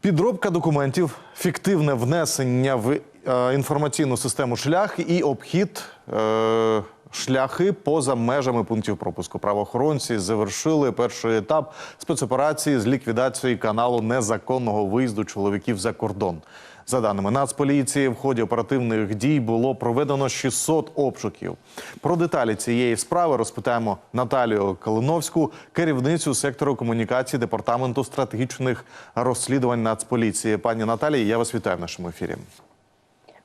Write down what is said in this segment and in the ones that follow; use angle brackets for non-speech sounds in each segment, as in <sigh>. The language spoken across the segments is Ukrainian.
Підробка документів, фіктивне внесення в е, інформаційну систему шлях і обхід е, шляхи поза межами пунктів пропуску. Правоохоронці завершили перший етап спецоперації з ліквідації каналу незаконного виїзду чоловіків за кордон. За даними Нацполіції, в ході оперативних дій було проведено 600 обшуків. Про деталі цієї справи розпитаємо Наталію Калиновську, керівницю сектору комунікації департаменту стратегічних розслідувань Нацполіції. Пані Наталії, я вас вітаю в нашому ефірі.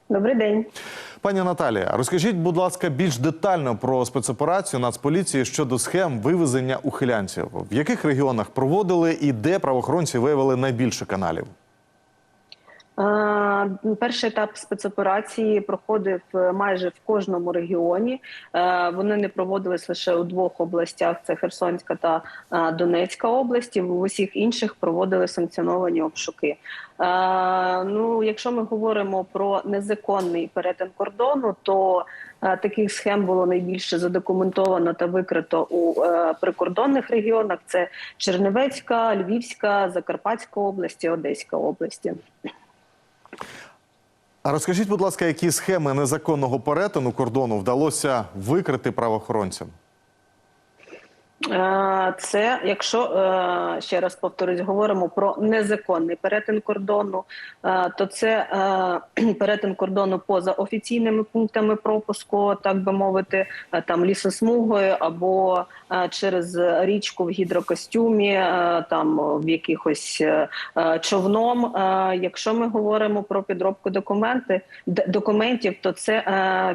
Добрий день. Пані Наталія, розкажіть, будь ласка, більш детально про спецоперацію Нацполіції щодо схем вивезення ухилянців. В яких регіонах проводили і де правоохоронці виявили найбільше каналів? Е, Перший етап спецоперації проходив е, майже в кожному регіоні. Е, Вони не проводились лише у двох областях: це Херсонська та Донецька області. В усіх інших проводили санкціоновані обшуки. Ну, якщо ми говоримо про незаконний перетин кордону, то таких схем було найбільше задокументовано та викрито у прикордонних регіонах: це Чернівецька, Львівська, Закарпатська області, Одеська області. А розкажіть, будь ласка, які схеми незаконного перетину кордону вдалося викрити правоохоронцям? Е, Це якщо е, ще раз повторюсь, говоримо про незаконний перетин кордону, е, то це <clears throat> перетин кордону поза офіційними пунктами пропуску, так би мовити, там лісосмугою або через річку в гідрокостюмі, там в якихось човном. Якщо ми говоримо про підробку документи документів, то це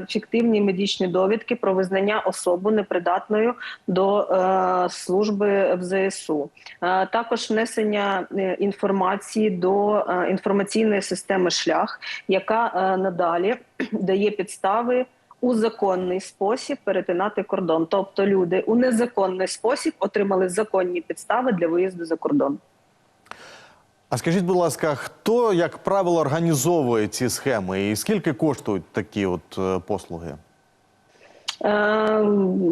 фіктивні медичні довідки про визнання особи непридатною до служби в ЗСУ. Е, Також внесення е, інформації до е, інформаційної системи шлях, яка надалі <clears throat> дає підстави. У законний спосіб перетинати кордон, тобто люди у незаконний спосіб отримали законні підстави для виїзду за кордон. А скажіть, будь ласка, хто, як правило, організовує ці схеми і скільки коштують такі от послуги?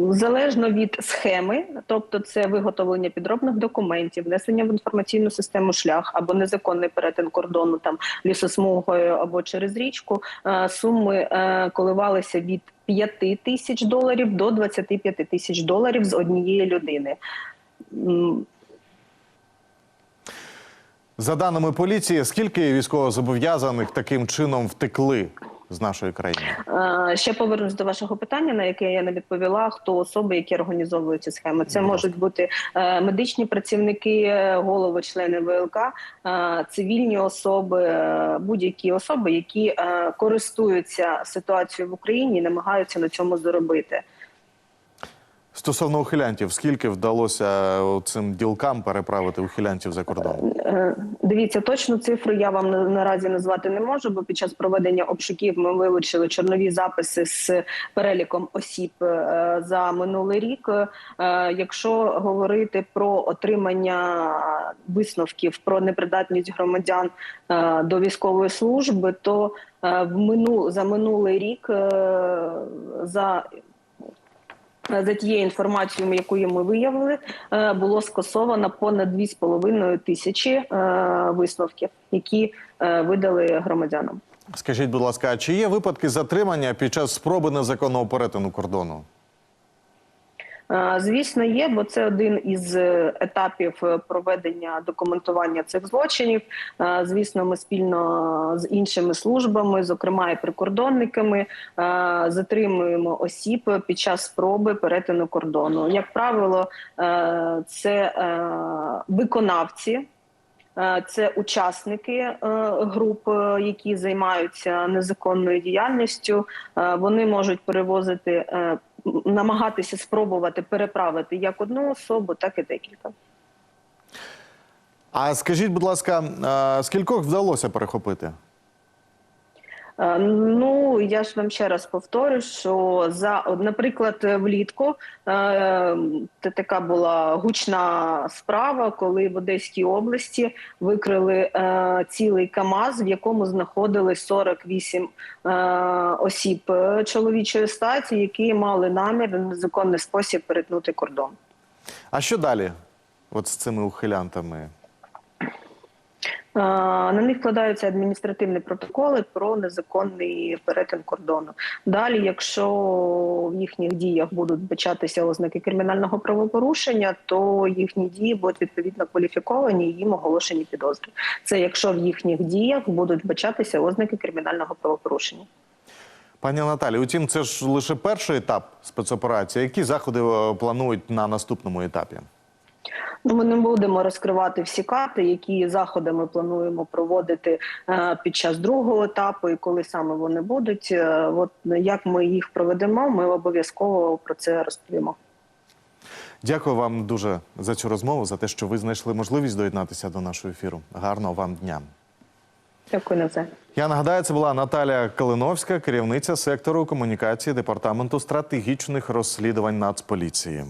Залежно від схеми, тобто це виготовлення підробних документів, внесення в інформаційну систему шлях або незаконний перетин кордону там лісосмугою або через річку, е, суми е, коливалися від 5 тисяч доларів до 25 тисяч доларів з однієї людини. За даними поліції, скільки військовозобов'язаних таким чином втекли з нашої країни? Е, Ще повернусь до вашого питання, на яке я не відповіла. Хто особи, які організовують ці схеми? Це можуть бути е, медичні працівники, е, голови, члени ВЛК, цивільні особи, будь-які особи, які користуються ситуацією в Україні і намагаються на цьому заробити. Стосовно ухилянтів, скільки вдалося е, цим ділкам переправити ухилянтів за кордон? Е, Дивіться, точну цифру я вам наразі назвати не можу, бо під час проведення обшуків ми вилучили чорнові записи з переліком осіб е, за минулий рік. Якщо говорити про отримання висновків про непридатність громадян до військової служби, то в мину за минулий рік за за тією інформацією, яку ми виявили, е, було скасовано понад 2,5 тисячі е, висновків, які е, видали громадянам. Скажіть, будь ласка, чи є випадки затримання під час спроби незаконного перетину кордону? Е, Звісно, є, бо це один із е, етапів е, проведення документування цих злочинів. Звісно, ми спільно з іншими службами, зокрема і прикордонниками, затримуємо осіб під час спроби перетину кордону. Як правило, це виконавці. Це учасники груп, які займаються незаконною діяльністю. Вони можуть перевозити, намагатися спробувати переправити як одну особу, так і декілька. А скажіть, будь ласка, скількох вдалося перехопити? Е, Ну я ж вам ще раз повторю, що за наприклад, влітку це така була гучна справа, коли в Одеській області викрили е, цілий КАМАЗ, в якому знаходились 48 е, осіб чоловічої статі, які мали намір в незаконний спосіб перетнути кордон. А що далі? От з цими ухилянтами? На них вкладаються адміністративні протоколи про незаконний перетин кордону. Далі, якщо в їхніх діях будуть вбачатися ознаки кримінального правопорушення, то їхні дії будуть відповідно кваліфіковані і їм оголошені підозри. Це якщо в їхніх діях будуть вбачатися ознаки кримінального правопорушення. Пані Наталі, утім, це ж лише перший етап спецоперації. Які заходи е, планують на наступному етапі? Ну, ми не будемо розкривати всі карти, які заходи ми плануємо проводити е, під час другого етапу, і коли саме вони будуть. Е, От як ми їх проведемо, ми обов'язково про це розповімо. Дякую вам дуже за цю розмову, за те, що ви знайшли можливість доєднатися до нашого ефіру. Гарного вам дня. Дякую на це. Я нагадаю, це була Наталія Калиновська, керівниця сектору комунікації департаменту стратегічних розслідувань Нацполіції.